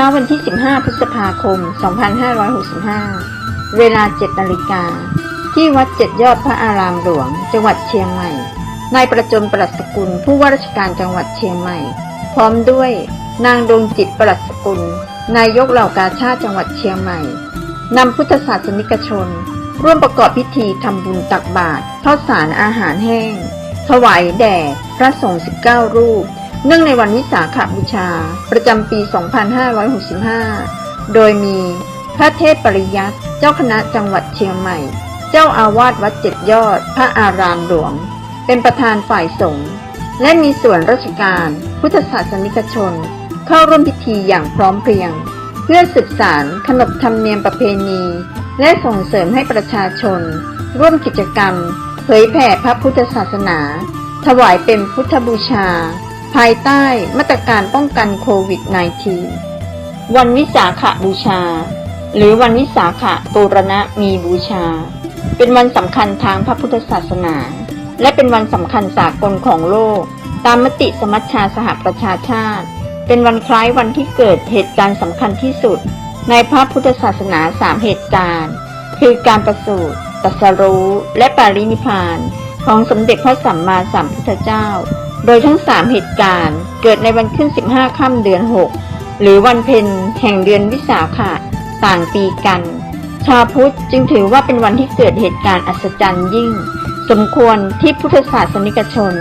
ช้าวันที่ 15 พฤษภาคม 2565 เวลา 7นาฬิกา ที่วัดเจ็ดยอดพระอารามหลวง จังหวัดเชียงใหม่ นายประจนประหลัดสกุล ผู้ว่าราชการจังหวัดเชียงใหม่ พร้อมด้วยนางดวงจิตประหลัดสกุล นายกเหล่ากาชาติจังหวัดเชียงใหม่ นำพุทธศาสนิกชน ร่วมประกอบพิธีทำบุญตักบาตรทอดสารอาหารแห้ง ถวายแด่พระสงฆ์19 รูป เนื่องในวันวิสาขบูชา ประจำปี 2565 โดยมีพระเทพปริยัติเจ้าคณะจังหวัดเชียงใหม่ เจ้าอาวาสวัดเจ็ดยอด พระอารามหลวง เป็นประธานฝ่ายสงฆ์และมีส่วนราชการ พุทธศาสนิกชน เข้าร่วมพิธีอย่างพร้อมเพรียง เพื่อสืบสารขนบธรรมเนียมประเพณี และส่งเสริมให้ประชาชน ร่วมกิจกรรม เผยแผ่พระพุทธศาสนา ถวายเป็นพุทธบูชา ภายใต้มาตรการป้องกันโควิด -19 วันวิสาขบูชา หรือวันวิสาขบูรณะมีบูชา เป็นวันสำคัญทางพระพุทธศาสนา และเป็นวันสำคัญสากลของโลก ตามมติสมัชชาสหประชาชาติ เป็นวันคล้ายวันที่เกิดเหตุการณ์สำคัญที่สุด ในพระพุทธศาสนาสามเหตุการณ์ คือการประสูติตรัสรู้ และปารินิพาน ของสมเด็จพระสัมมาสัมพุทธเจ้า โดยทั้งสามเหตุการณ์ เกิดในวันขึ้น 15 ค่ำเดือน 6 หรือวันเพ็ญแห่งเดือนวิสาขะต่างปีกัน ชาวพุทธจึงถือว่าเป็นวันที่เกิดเหตุการณ์อัศจรรย์ยิ่ง สมควรที่พุทธศาสนิกชน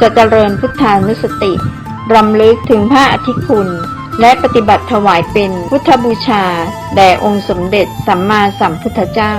จะเจริญพุทธานุสติรำลึกถึงพระอธิคุณและปฏิบัติถวายเป็นพุทธบูชา แด่องค์สมเด็จสัมมาสัมพุทธเจ้า